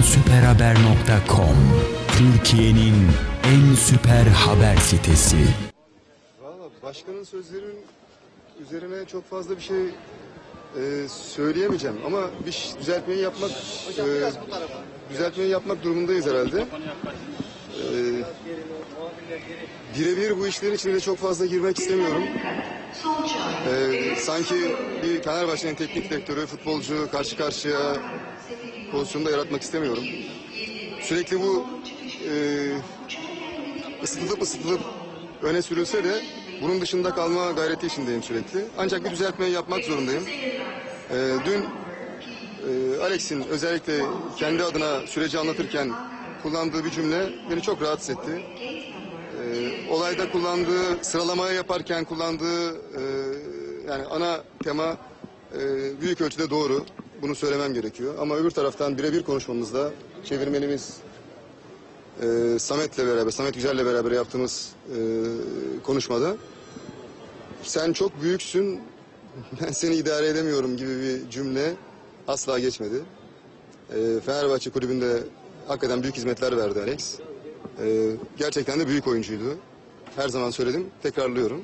ensüperhaber.com Türkiye'nin en süper haber sitesi. Valla başkanın sözlerinin üzerine çok fazla bir şey e, söyleyemeyeceğim ama bir düzeltmeyi yapmak e, düzeltmeyi yapmak durumundayız herhalde. E, birebir bu işlerin içine çok fazla girmek istemiyorum. E, sanki bir Fenerbahçe'nin teknik direktörü, futbolcu karşı karşıya pozisyonda yaratmak istemiyorum. Sürekli bu e, ısıtılıp ısıtılıp öne sürülse de bunun dışında kalma gayreti içindeyim sürekli. Ancak bir düzeltmeyi yapmak zorundayım. Ee, dün e, Alex'in özellikle kendi adına süreci anlatırken kullandığı bir cümle beni çok rahatsız etti. Ee, olayda kullandığı, sıralamayı yaparken kullandığı e, yani ana tema e, büyük ölçüde doğru. Bunu söylemem gerekiyor. Ama öbür taraftan birebir konuşmamızda çevirmenimiz e, Samet'le beraber, Samet Yücel'le beraber yaptığımız e, konuşmada sen çok büyüksün, ben seni idare edemiyorum gibi bir cümle asla geçmedi. E, Fenerbahçe kulübünde hakikaten büyük hizmetler verdi Alex. E, gerçekten de büyük oyuncuydu. Her zaman söyledim, tekrarlıyorum.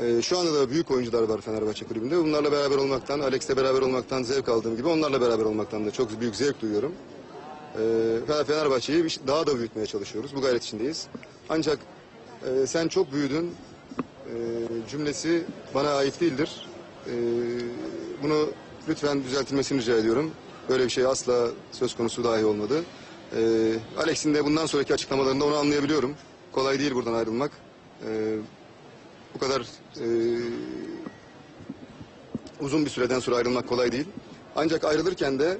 E, şu anda da büyük oyuncular var Fenerbahçe kulübünde. Bunlarla beraber olmaktan, Alex'le beraber olmaktan zevk aldığım gibi onlarla beraber olmaktan da çok büyük zevk duyuyorum. Ee, Fener- Fenerbahçe'yi daha da büyütmeye çalışıyoruz. Bu gayret içindeyiz. Ancak e, sen çok büyüdün e, cümlesi bana ait değildir. E, bunu lütfen düzeltilmesini rica ediyorum. Böyle bir şey asla söz konusu dahi olmadı. E, Alex'in de bundan sonraki açıklamalarında onu anlayabiliyorum. Kolay değil buradan ayrılmak. E, bu kadar e, uzun bir süreden sonra ayrılmak kolay değil. Ancak ayrılırken de